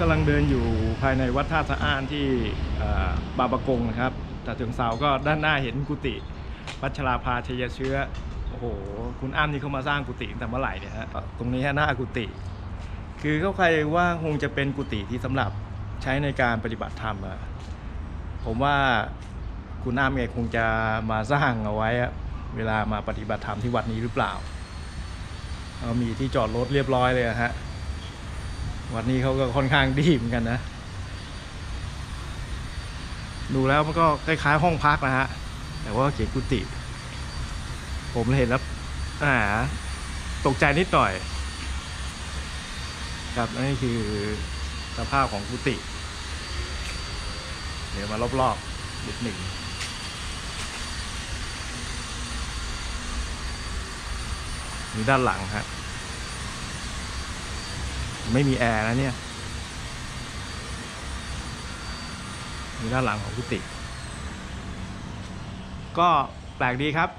กำลังเดินอยู่ภายในวัดท่าสะอ้านที่บาปะกงนะครับแต่ถึงเสาก็ด้านหน้าเห็นกุฏิพัชราภาชัยเชื้อโอ้โหคุณอ้ำนี่เขามาสร้างกุฏิตั้งแต่เมื่อไหร่เนี่ยฮะตรงนี้ฮะหน้ากุฏิคือเขาใครว่าคงจะเป็นกุฏิที่สำหรับใช้ในการปฏิบัติธรรมอะผมว่าคุณอ้ำเองคงจะมาสร้างเอาไว้เวลามาปฏิบัติธรรมที่วัดนี้หรือเปล่าเอามีที่จอดรถเรียบร้อยเลยะฮะ วัดนี้เขาก็ค่อนข้างดีเหมือนกันนะ ดูแล้วมันก็คล้ายๆห้องพักนะฮะ แต่ว่าเขียนกุฏิผมเห็นแล้วอ่าตกใจนิดหน่อย ครับนี่คือสภาพของกุฏิเดี๋ยวมารอบๆนิดหนึ่งนี่ด้านหลังฮะ ไม่มีแอร์นะเนี่ยมีด้านหลังของกุฏิก็แปลกดีครับ